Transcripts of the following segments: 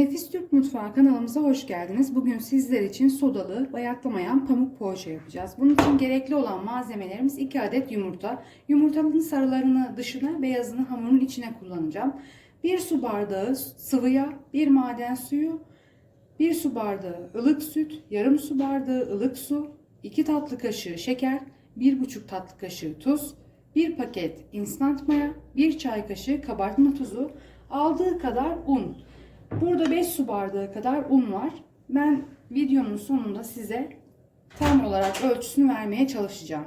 Nefis Türk Mutfağı kanalımıza hoş geldiniz. Bugün sizler için sodalı, bayatlamayan pamuk poğaça yapacağız. Bunun için gerekli olan malzemelerimiz 2 adet yumurta. Yumurtanın sarılarını dışına, beyazını hamurun içine kullanacağım. 1 su bardağı sıvı yağ, 1 maden suyu, 1 su bardağı ılık süt, yarım su bardağı ılık su, 2 tatlı kaşığı şeker, 1,5 tatlı kaşığı tuz, 1 paket instant maya, 1 çay kaşığı kabartma tuzu, aldığı kadar un. Burada 5 su bardağı kadar un var. Ben videonun sonunda size tam olarak ölçüsünü vermeye çalışacağım.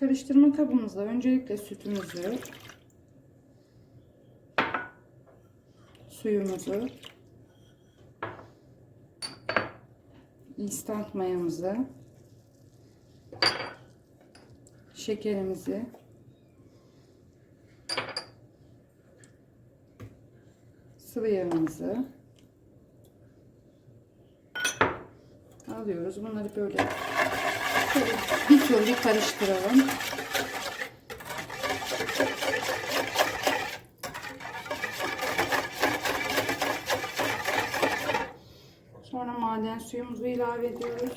Karıştırma kabımızda öncelikle sütümüzü, suyumuzu, instant mayamızı, şekerimizi, sıvı yağımızı alıyoruz. Bunları böyle bir bir karıştıralım. Sonra maden suyumuzu ilave ediyoruz.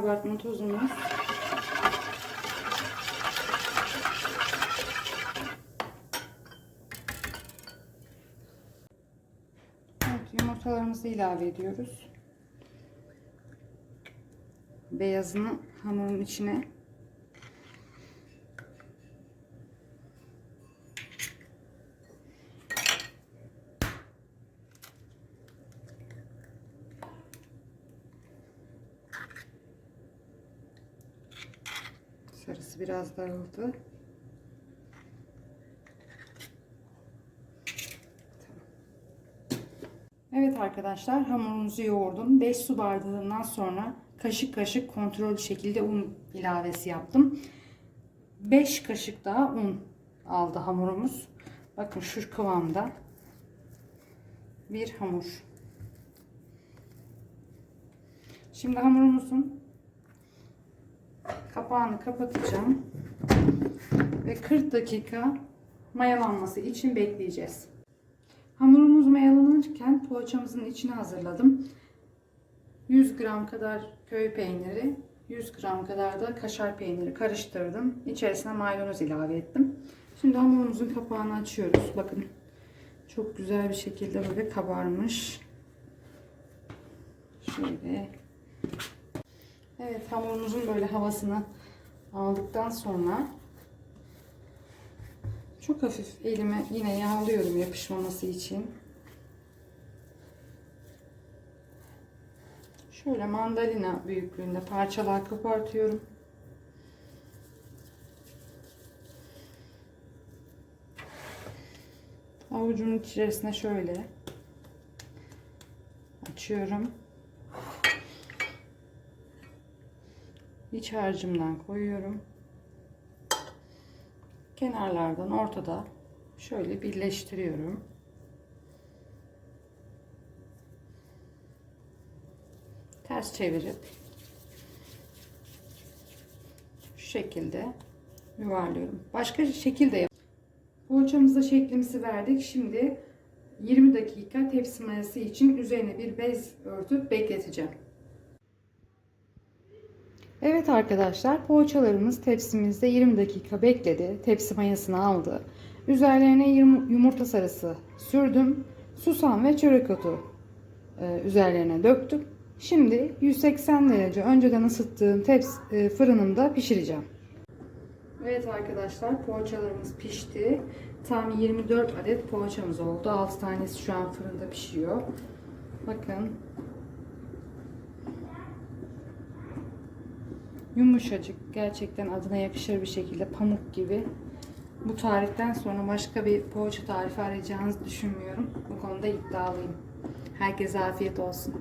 Kabartma tozumuz. Evet, yumurtalarımızı ilave ediyoruz. Beyazını hamurun içine Sarısı biraz dağıldı. Evet arkadaşlar hamurumuzu yoğurdum. 5 su bardağından sonra kaşık kaşık kontrollü şekilde un ilavesi yaptım. 5 kaşık daha un aldı hamurumuz. Bakın şu kıvamda bir hamur. Şimdi hamurumuzun kapağını kapatacağım ve 40 dakika mayalanması için bekleyeceğiz. Hamurumuz mayalanırken poğaçamızın içine hazırladım. 100 gram kadar köy peyniri, 100 gram kadar da kaşar peyniri karıştırdım. İçerisine maydanoz ilave ettim. Şimdi hamurumuzun kapağını açıyoruz. Bakın çok güzel bir şekilde böyle kabarmış. Şöyle Evet hamurumuzun böyle havasını aldıktan sonra çok hafif elime yine yağlıyorum yapışmaması için. Şöyle mandalina büyüklüğünde parçalar kopartıyorum. Avucunun içerisine şöyle açıyorum. İç harcımdan koyuyorum. Kenarlardan ortada şöyle birleştiriyorum. Ters çevirip şu şekilde yuvarlıyorum. Başka şekilde yap. Poğaçamızda şeklimizi verdik. Şimdi 20 dakika tepsi mayası için üzerine bir bez örtüp bekleteceğim. Evet arkadaşlar poğaçalarımız tepsimizde 20 dakika bekledi. Tepsi mayasını aldı. Üzerlerine yumurta sarısı sürdüm. Susam ve çörek otu e, üzerlerine döktüm. Şimdi 180 derece önceden ısıttığım tepsi e, fırınımda pişireceğim. Evet arkadaşlar poğaçalarımız pişti. Tam 24 adet poğaçamız oldu. 6 tanesi şu an fırında pişiyor. Bakın Yumuşacık. Gerçekten adına yakışır bir şekilde pamuk gibi. Bu tariften sonra başka bir poğaça tarifi arayacağınızı düşünmüyorum. Bu konuda iddialıyım. Herkese afiyet olsun.